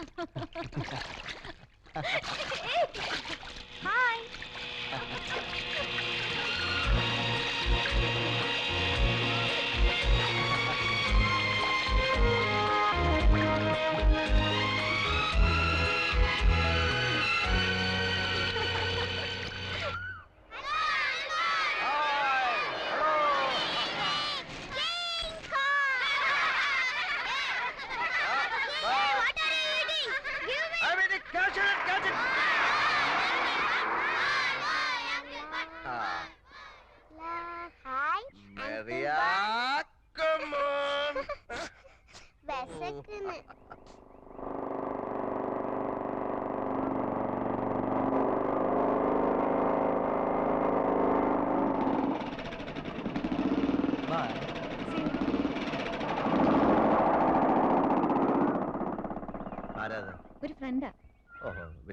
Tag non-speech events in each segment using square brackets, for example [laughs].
Ha ha ha.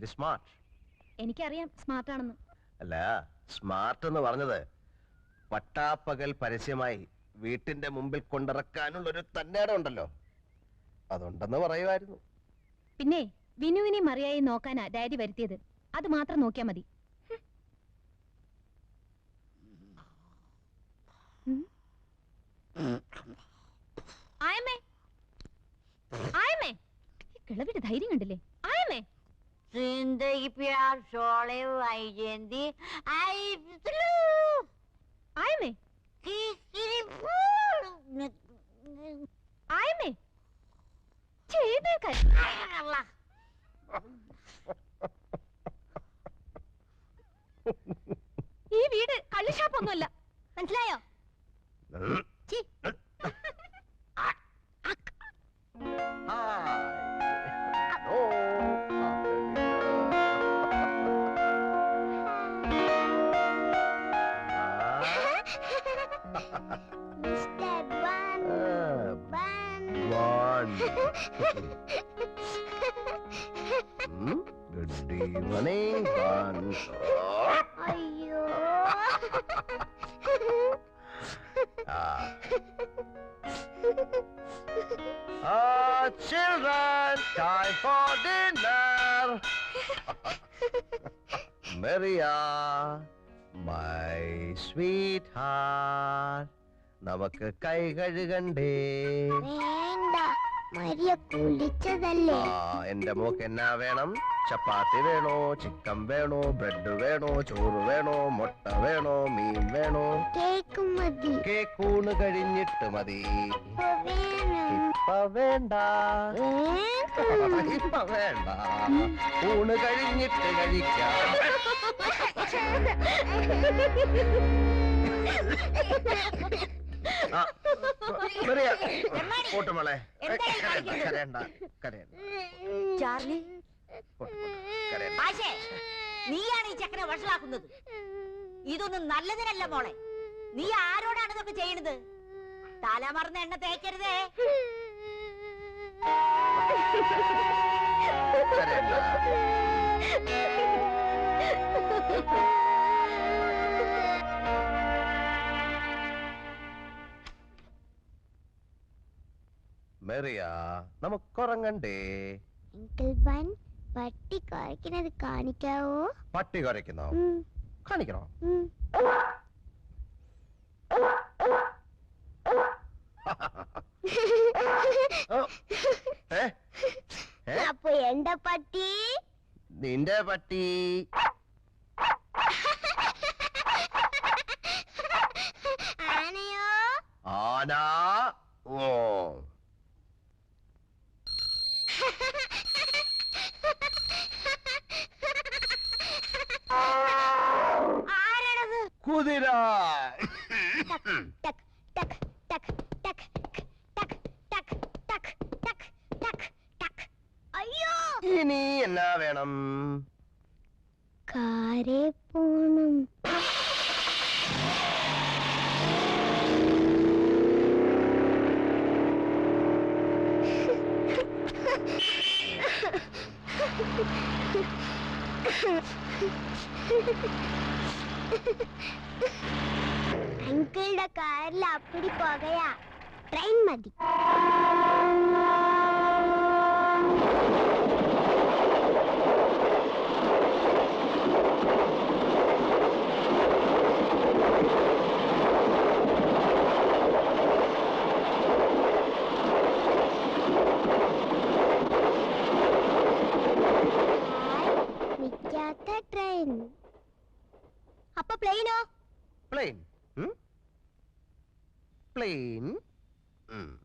Very smart എനിക്കറിയാം smart ആണെന്ന്. അല്ല സ്മാർട്ട് എന്ന് പറഞ്ഞത് പട്ടാപ്പകൽ പരസ്യമായി വീട്ടിന്റെ മുമ്പിൽ കൊണ്ടിറക്കാനുള്ള ഒരു തന്നേടം ഉണ്ടല്ലോ അതുണ്ടെന്ന് പറയുമായിരുന്നു. പിന്നെ വിനുവിനെ മറിയായി നോക്കാനാ ഡാഡി വരുത്തിയത്. അത് മാത്രം നോക്കിയാ മതി. ഉം. ആയമ്മേ. ആയമ്മേ. ഈ കിളവിയുടെ ധൈര്യം കണ്ടില്ലേ? ആയമ്മേ. Sındaki piyar şöyle vay cendi. Ay, sülü! Good evening ஐயோ Ah, children, time for dinner. Maria, my sweetheart, நமக்கு கை கழுகண்டே മരിയ കുളിച്ചതല്ലേ? എന്റെ മോക്ക് എന്നാ വേണം? ചപ്പാത്തി വേണോ ചിക്കൻ വേണോ ബ്രെഡ് വേണോ ചോറ് വേണോ മുട്ട വേണോ മീൻ വേണോ? കേക്ക് മതി. കേക്കൂണ് കഴിഞ്ഞിട്ട് മതി. ഇപ്പൊ വേണം. ഇപ്പ വേണ്ട. വേണം. ഇപ്പ വേണ്ട. ഊണ് കഴിഞ്ഞിട്ട് കഴിക്കാം. [laughs] ഈ കരയണ്ട? കരയണ്ട കരയണ്ട. ചാർലി. പോട്ട്, പോട്ട്, കരയണ്ട. ആശേ നീയാണ് ഈ ചക്കനെ വഷളാക്കുന്നത്. ഇതൊന്നും നല്ലതിനല്ല മോളെ. നീ ആരോടാണ് ഇതൊക്കെ ചെയ്യണത്? തലമറന്ന എണ്ണ തേക്കരുതേ. കരയണ്ട. മെറിയ നമുക്കുറങ്ങണ്ടേ. അങ്കിൾ ബൻ പട്ടി കുറയ്ക്കുന്നത് കാണിക്കാവോ? പട്ടി കുറയ്ക്കുന്നോ കാണിക്കണോ? അപ്പൊ എന്റെ പട്ടി? നിന്റെ പട്ടി. ആനയോ? ആന. குதிரை டக் டக் டக் டக் டக் டக் டக் டக் டக் டக் ஐயோ இனி என்ன வேணும் காரே போணும் Ha ha ha. അങ്കിളുടെ കാറിൽ അപ്പടി പോകയാ ട്രെയിൻ മതി plane. Mm.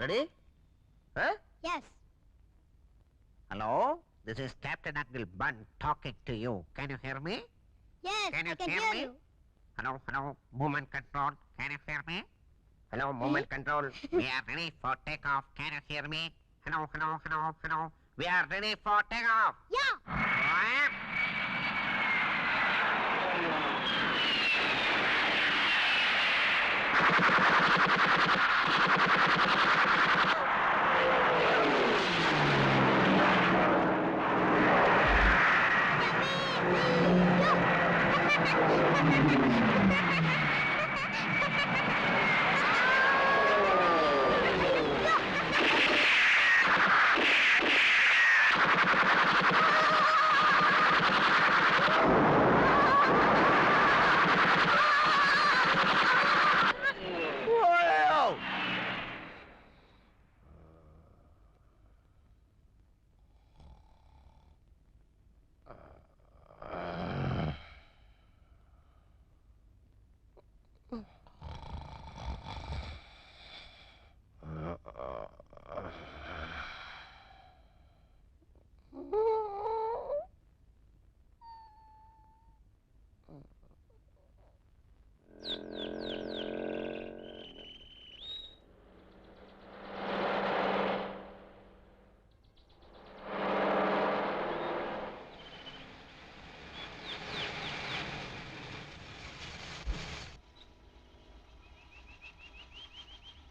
Ready? Huh? Yes. Hello? This is Captain Uncle Bun talking to you. Can you hear me? Yes, can you I can hear, hear me? You. Hello, hello, movement control. Can you hear me? Hello, movement [laughs] control. We are ready for takeoff. Can you hear me? Hello, hello, hello, hello. We are ready for takeoff. Yeah.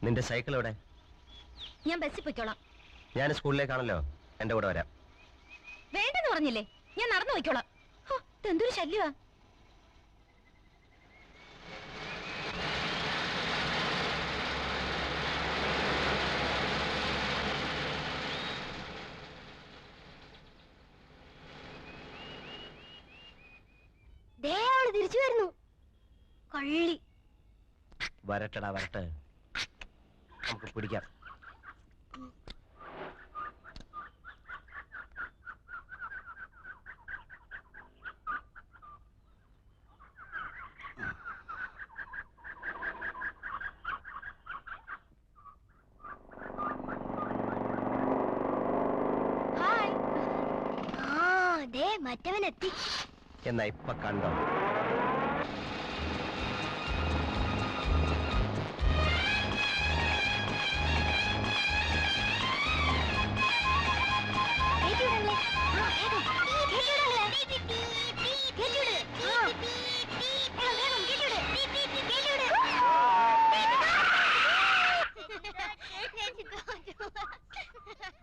നിന്റെ cycle എവിടെ? ഞാൻ ബസ്സിൽ പോയിക്കോളാം. ഞാൻ സ്കൂളിലേക്കാണല്ലോ. എന്റെ കൂടെ വരാം. വേണ്ടെന്ന് പറഞ്ഞില്ലേ? ഞാൻ നടന്നു പോയിക്കോളാം. ഹോ, ഇതെന്തൊരു ശല്യമാ ദേ അവൾ തിരിച്ചു വരുന്നു. കള്ളി. വരട്ടടാ വരട്ടെ. നമുക്ക് പിടിക്കാം. എന്നാ ഇപ്പൊ കണ്ടോ?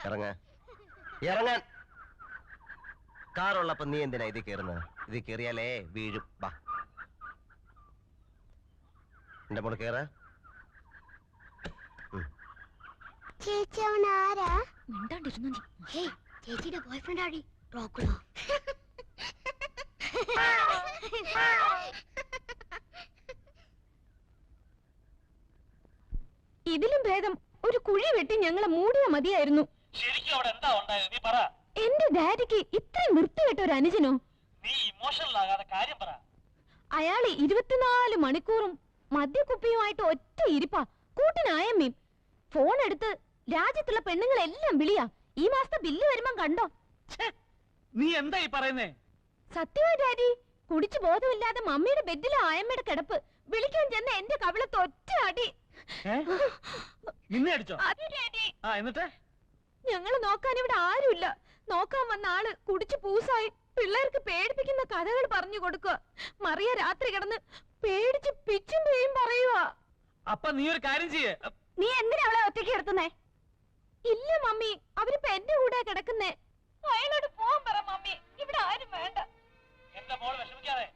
ഇറങ്ങ. ഇറങ്ങാൻ. കാറുള്ളപ്പോ നീ എന്തിനാ ഇത് കയറുന്നത്? ഇത് കയറിയാലേ വീഴും. വാ എന്റെ മോൾ ഹേയ് ചേച്ചിയുടെ ബോയ്ഫ്രണ്ട് ആടി. റോക്കുളോ ഇതിലും ഭേദം ഒരു കുഴി വെട്ടി ഞങ്ങളെ മൂടിയ മതിയായിരുന്നു. ശരിക്കും അവിടെ എന്താ ഉണ്ടായത്? നീ പറ. എന്റെ ഡാഡിക്ക് ഇത്രയും വൃത്തികെട്ട ഒരു അനുജനോ? നീ ഇമോഷണൽ ആകാതെ കാര്യം പറ. അയാൾ ഇരുപത്തിനാല് മണിക്കൂറും മദ്യക്കുപ്പിയുമായിട്ട് ഒറ്റ ഇരിപ്പാ. കൂട്ടിനായമ്മയും ഫോൺ എടുത്ത് രാജ്യത്തുള്ള പെണ്ണുങ്ങളെല്ലാം വിളിയാ. ഈ മാസത്തെ ബില്ല് വരുമ്പം കണ്ടോ? നീ എന്താ ഈ പറയുന്നേ? സത്യമായി ഡാഡി. കുടിച്ചു ബോധമില്ലാതെ മമ്മിയുടെ ബെഡിലെ ആയമ്മയുടെ കിടപ്പ്. വിളിക്കാൻ ചെന്ന എന്റെ കവിളത്ത് ഒറ്റ അടി? നിന്നെ അടിച്ചോ? എന്നിട്ട്? ഞങ്ങൾ നോക്കാൻ ഇവിടെ ആരുമില്ല. നോക്കാൻ വന്ന ആൾ കുടിച്ചു പൂസായി പിള്ളേർക്ക് പേടിപ്പിക്കുന്ന കഥകൾ പറഞ്ഞു കൊടുക്കുക. മറിയ രാത്രി കിടന്ന് പേടിച്ച് പിച്ചും പേയും പറയുക അപ്പൊ നീ ഒരു കാര്യം ചെയ്യേ. നീ എന്തിനാ അവളെ ഒറ്റയ്ക്ക് എടുത്തുന്നേ ഇല്ല മമ്മി. അവരിപ്പോ എന്റെ കൂടെ കിടക്കുന്നേ. അയാളോട് പോവാൻ പറ മമ്മി. ഇവിടെ ആരും വേണ്ട. എന്റെ മോൾ വിഷമിക്കാതെ.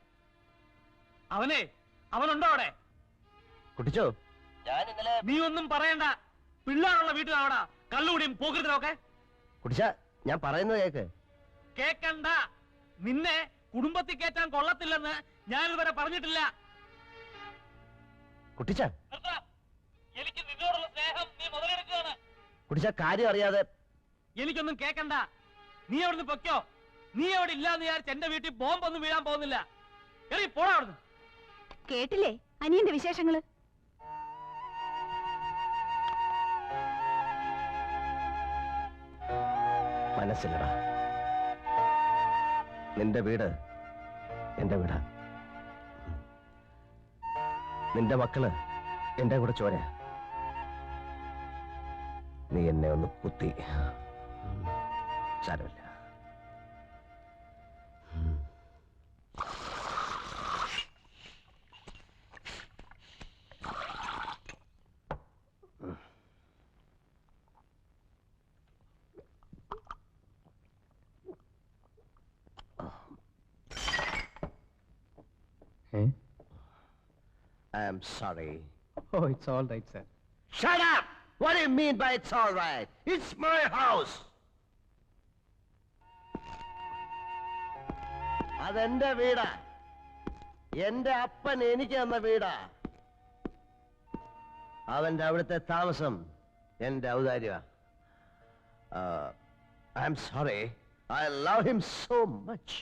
അവനെ അവനുണ്ടോ അവിടെ? കുട്ടിച്ചോ? ഞാൻ ഇന്നലെ നീ ഒന്നും പറയണ്ട. പിള്ളേരുള്ള വീട്ടിലാവടാ കള്ളുകൂടിയും പോകരുതൊക്കെ കുടിച്ച ഞാൻ പറയുന്നത് കേക്ക്. കേക്കണ്ട. നിന്നെ കുടുംബത്തിൽ കയറ്റാൻ കൊള്ളത്തില്ലെന്ന് ഞാൻ ഇതുവരെ പറഞ്ഞിട്ടില്ല. കുട്ടിച്ച. എനിക്ക് നിന്നോടുള്ള സ്നേഹം നീ മുതലെടുക്കുകയാണ്. കുടിച്ച കാര്യം അറിയാതെ എനിക്കൊന്നും കേക്കണ്ട. നീ അവിടുന്ന് പൊക്കോ നീ അവിടെ ഇല്ലാന്ന് വിചാരിച്ച് എന്റെ വീട്ടിൽ ബോംബൊന്നും വീഴാൻ പോകുന്നില്ല. എറി പോടാ അവിടുന്ന്. കേട്ടില്ലേ? അനിയന്റെ വിശേഷങ്ങൾ? മനസ്സിലടാ നിന്റെ വീട് എന്റെ വീടാ. നിന്റെ മക്കൾ എന്റെ കൂടെ ചോര. നീ എന്നെ ഒന്ന് കുത്തി. സാരമില്ല. I am sorry. Oh, it's all right, sir. Shut up! What do you mean by it's all right? It's my house! അതെന്റെ വീടാ എന്റെ അപ്പൻ എനിക്ക് തന്ന വീടാ അവന്റെ അവിടുത്തെ താമസം എന്റെ ഔദാര്യ I am sorry I love him so much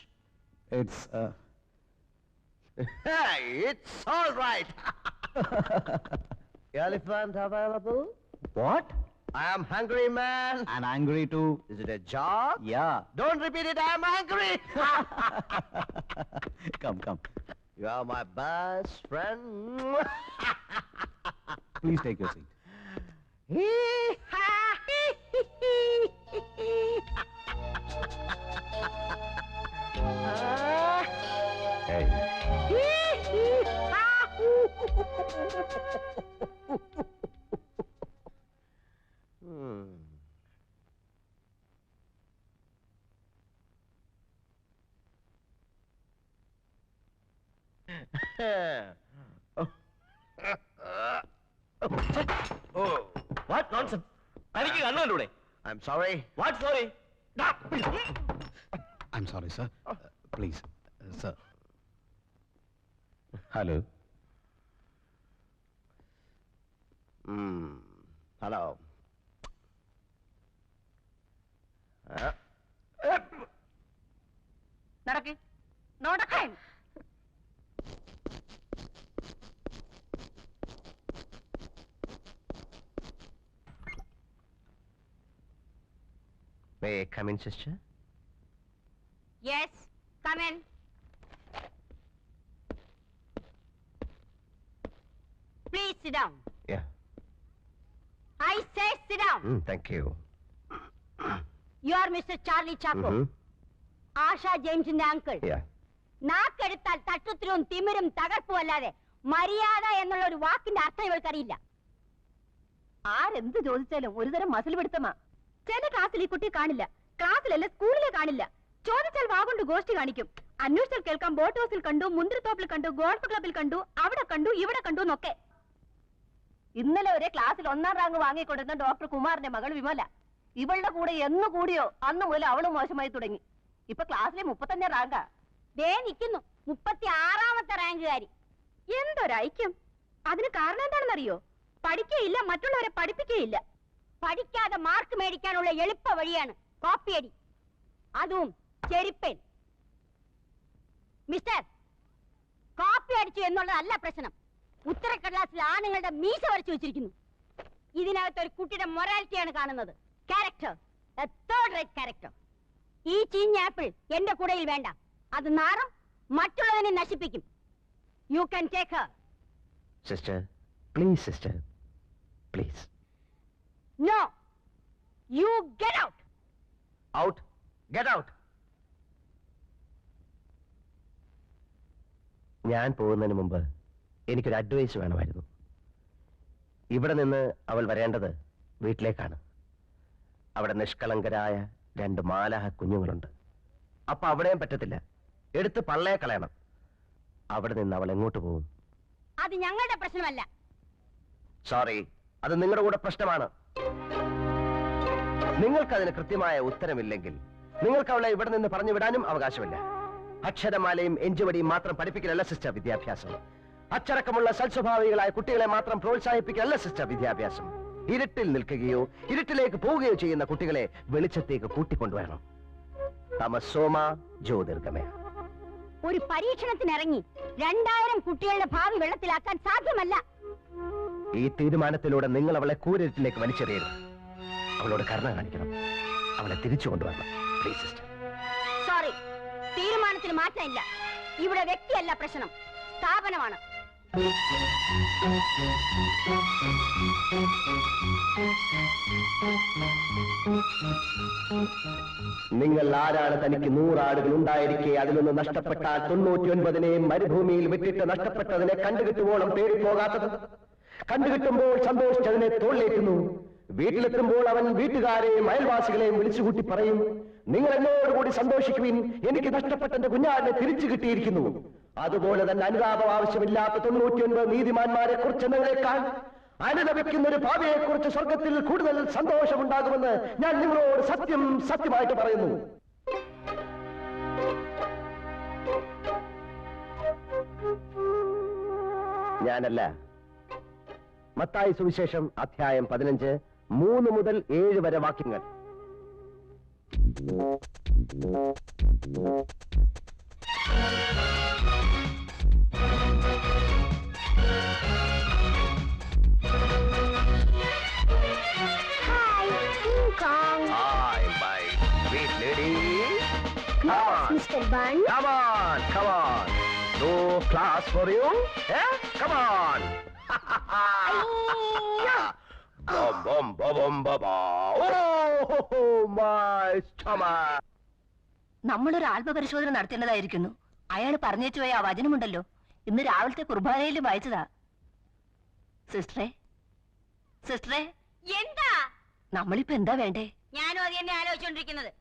it's all right. [laughs] Elephant available? What? I am hungry, man. And angry too. Is it a job? Yeah. Don't repeat it, I am angry. [laughs] come, come. You are my best friend. Please take your seat. [laughs] Hee-haw! തനിക്ക് കണ്ണൂടെ I'm sorry. What sorry I'm sorry, sir. Uh, please, uh, sir. May I come in, sister? Yes come in please sit down Yeah. I say sit down Mm, thank you. You are mister Charlie Chacko. Asha ജെയിംസിന്റെ uncle Yeah. നാക്കെടുത്താൽ തട്ടുത്തിരും തിമിരും തകർപ്പും അല്ലാതെ മര്യാദ എന്നുള്ള ഒരു വാക്കിന്റെ അർത്ഥം ഇവൾക്കറിയില്ല ആരെന്ത് ചോദിച്ചാലും ഒരുതരം മസിൽ പിടുത്തമാ ചില ക്ലാസ്സിൽ ഈ കുട്ടിയെ കാണില്ല. ക്ലാസ്സിലല്ല സ്കൂളിലെ കാണില്ല. ചോദിച്ചാൽ വാഗുണ്ട് ഗോഷ്ടി കാണിക്കും. അന്വേഷിച്ചാൽ കേൾക്കാൻ ബോട്ട് ഹൗസിൽ കണ്ടു മുന്തിരിത്തോപ്പിൽ കണ്ടു ഗോൾഫ് ക്ലബിൽ കണ്ടു അവിടെ കണ്ടു ഇവിടെ കണ്ടു എന്നൊക്കെ. ഇന്നലെ ഒരേ ക്ലാസ്സിൽ ഒന്നാം റാങ്ക് വാങ്ങിക്കൊണ്ടിരുന്ന ഡോക്ടർ കുമാറിന്റെ മകൾ വിമല. ഇവളുടെ കൂടെ എന്ന് കൂടിയോ അന്ന് മുതൽ അവൾ മോശമായി തുടങ്ങി. ഇപ്പൊ ക്ലാസ്സിലെ മുപ്പത്തഞ്ചാം റാങ്കാ ദേ നിൽക്കുന്നു മുപ്പത്തി ആറാമത്തെ റാങ്കുകാരി എന്തൊരൈക്യം? അതിന് കാരണം എന്താണെന്നറിയോ? പഠിക്കയില്ല മറ്റുള്ളവരെ പഠിപ്പിക്കുകയില്ല പഠിക്കാതെ മാർക്ക് മേടിക്കാനുള്ള എളുപ്പ വഴിയാണ് കോപ്പിയടി അതും ചെരുപ്പൻ. മിസ്റ്റർ കോപ്പി അടിച്ചു എന്നുള്ളതല്ല പ്രശ്നം. ഉത്തരക്കടലാസിൽ ആണുങ്ങളുടെ മീശ വരച്ചു വെച്ചിരിക്കുന്നു. ഇതിനകത്ത് ഒരു കുട്ടിയുടെ മൊറാലിറ്റിയാണ് കാണുന്നത്. ക്യാരക്ടർ ക്യാരക്ടർ ഈ ചീഞ്ഞ ആപ്പിൾ എന്റെ കൂടയിൽ വേണ്ട. അത് നാറും മറ്റുള്ളതിനെ നശിപ്പിക്കും. You can take her sister please sister Please. No you get out Out. Get out. ഞാൻ പോകുന്നതിന് മുമ്പ് എനിക്കൊരു അഡ്വൈസ് വേണമായിരുന്നു. ഇവിടെ നിന്ന് അവൾ വരേണ്ടത് വീട്ടിലേക്കാണ്. അവിടെ നിഷ്കളങ്കരായ രണ്ട് മാലാഹ കുഞ്ഞുങ്ങളുണ്ട്. അപ്പൊ അവിടെയും പറ്റത്തില്ല. എടുത്ത് പള്ളയെ കളയണം. അവിടെ നിന്ന് അവൾ എങ്ങോട്ട് പോകും? അത് ഞങ്ങളുടെ പ്രശ്നമല്ല. സോറി അത് നിങ്ങളുടെ കൂടെ പ്രശ്നമാണ്. നിങ്ങൾക്കതിന് കൃത്യമായ ഉത്തരമില്ലെങ്കിൽ നിങ്ങൾക്ക് അവളെ ഇവിടെ നിന്ന് പറഞ്ഞു വിടാനും അവകാശമില്ല. അക്ഷരമാലയും എഞ്ചുവടിയും മാത്രം പഠിപ്പിക്കലല്ല സിസ്റ്റർ വിദ്യാഭ്യാസം. അച്ചടക്കമുള്ള സൽസ്വഭാവികളായ കുട്ടികളെ മാത്രം പ്രോത്സാഹിപ്പിക്കലല്ല സിസ്റ്റർ വിദ്യാഭ്യാസം. ഇരുട്ടിൽ നിൽക്കുകയോ ഇരുട്ടിലേക്ക് പോവുകയോ ചെയ്യുന്ന കുട്ടികളെ വെളിച്ചത്തേക്ക് കൂട്ടിക്കൊണ്ടുവരണം. തമസോമ ജ്യോതിർഗമയ. ഒരു പരീക്ഷണത്തിനിറങ്ങി രണ്ടായിരം കുട്ടികളുടെ ഭാവി വെള്ളത്തിലാക്കാൻ സാധ്യമല്ല. ഈ തീരുമാനത്തിലൂടെ നിങ്ങൾ അവളെ കൂരിട്ടിലേക്ക് വലിച്ചെറിയരുത്. അവളോട് കരുണ കാണിക്കണം. അവളെ തിരിച്ചു കൊണ്ടുവരണം. പ്ലീസ് സിസ്റ്റർ സോറി തീരുമാനത്തിന് മാറ്റമില്ല. ഇവിടെ വ്യക്തിയല്ല പ്രശ്നം. സ്ഥാപനമാണ്. നിങ്ങൾ ആരാണ് തനിക്ക് നൂറാടുകൾ ഉണ്ടായിരിക്കെ? അതിലൊന്ന് നഷ്ടപ്പെട്ടാൽ തൊണ്ണൂറ്റി ഒൻപതിനെയും മരുഭൂമിയിൽ വിട്ടിട്ട് നഷ്ടപ്പെട്ടതിനെ കണ്ടുകിട്ടുവോളം പേടിപ്പോകാത്തത് കണ്ടുകിട്ടുമ്പോൾ സന്തോഷിച്ചതിനെ തോളിലേക്കുന്നു വീട്ടിലെത്തുമ്പോൾ അവൻ വീട്ടുകാരെയും അയൽവാസികളെയും വിളിച്ചുകൂട്ടി പറയും നിങ്ങൾ എന്നോടുകൂടി സന്തോഷിക്കുവിൻ. എനിക്ക് നഷ്ടപ്പെട്ട എന്റെ കുഞ്ഞാടിനെ തിരിച്ചു കിട്ടിയിരിക്കുന്നു. അതുപോലെ തന്നെ അനുതാപം ആവശ്യമില്ലാത്ത തൊണ്ണൂറ്റി ഒൻപത് നീതിമാന്മാരെ കുറിച്ചെന്നതിനേക്കാൾ അനുലപിക്കുന്ന ഒരു ഭാവിയെ കുറിച്ച് സ്വർഗത്തിൽ കൂടുതൽ സന്തോഷമുണ്ടാകുമെന്ന് ഞാൻ നിങ്ങളോട് സത്യം സത്യമായിട്ട് പറയുന്നു. ഞാനല്ല. മത്തായി സുവിശേഷം അധ്യായം പതിനഞ്ച്. മൂന്ന് മുതൽ ഏഴ് വരെ വാക്യങ്ങൾ Hi, my sweet lady. Yes. Mr. Bun. Come on, come on. No class for you? Eh? Come on. Bum, bum, bum, bum, bum, bum. Oh, my stomach. നമ്മളൊരു ആത്മപരിശോധന നടത്തേണ്ടതായിരിക്കുന്നു. അയാൾ പറഞ്ഞേച്ചു പോയ ആ വചനമുണ്ടല്ലോ. ഇന്ന് രാവിലത്തെ കുർബാനയിൽ വായിച്ചതാ. സിസ്റ്ററെ സിസ്റ്ററെ. എന്താ? നമ്മളിപ്പോ എന്താ വേണ്ടേ? ഞാനും അത് തന്നെ ആലോചിച്ചോണ്ടിരിക്കുന്നത്.